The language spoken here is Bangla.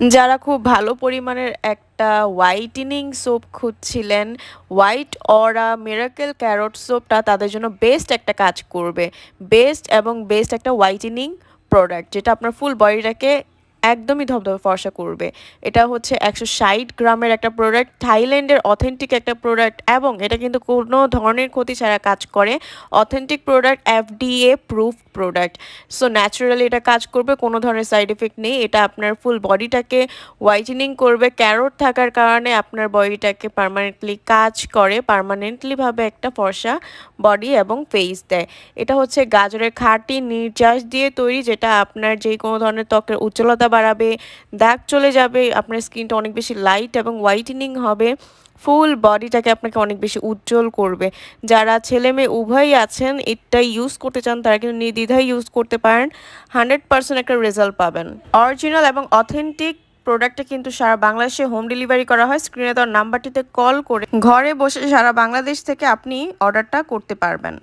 যারা খুব ভালো পরিমাণের একটা হোয়াইটেনিং সোপ খুঁজছিলেন হোয়াইট অরা মিরাকেল ক্যারট সোপটা তাদের জন্য বেস্ট একটা কাজ করবে। বেস্ট এবং বেস্ট একটা হোয়াইটেনিং প্রোডাক্ট যেটা আপনার ফুল বডিটাকে একদমই ধবধবে ফর্সা করবে। এটা হচ্ছে একশো ষাট গ্রামের একটা প্রোডাক্ট থাইল্যান্ডের অথেন্টিক একটা প্রোডাক্ট এবং এটা কিন্তু কোনো ধরনের ক্ষতি ছাড়া কাজ করে। Authentic product FDA proof product so naturally এটা কাজ করবে, কোনো ধরনের সাইড এফেক্ট নেই। এটা আপনার ফুল বডিটাকে হোয়াইটেনিং করবে। ক্যারোট থাকার কারণে আপনার বডিটাকে পারমানেন্টলি কাজ করে পারমানেন্টলিভাবে একটা ফর্সা বডি এবং ফেস দেয়। এটা হচ্ছে গাজরের খাঁটি নির্যাস দিয়ে তৈরি, যেটা আপনার যে কোনো ধরনের ত্বকের উজ্জ্বলতা বাড়াবে, দাগ চলে যাবে, আপনার স্কিনটা অনেক বেশি লাইট এবং হোয়াইটেনিং হবে ফুল বডিটাকে আপনাকে অনেক বেশি উজ্জ্বল করবে। যারা ছেলে মেয়ে উভয়ই আছেন এটা ইউজ করতে চান, তারা কিন্তু নির্দ্বিধায় ইউজ করতে পারেন হান্ড্রেড পার্সেন্ট একটা রেজাল্ট পাবেন। অরিজিনাল এবং অথেন্টিক প্রোডাক্টটা কিন্তু সারা বাংলাদেশে হোম ডেলিভারি করা হয় স্ক্রিনে দেওয়ার নাম্বারটিতে কল করে ঘরে বসে সারা বাংলাদেশ থেকে আপনি অর্ডারটা করতে পারবেন।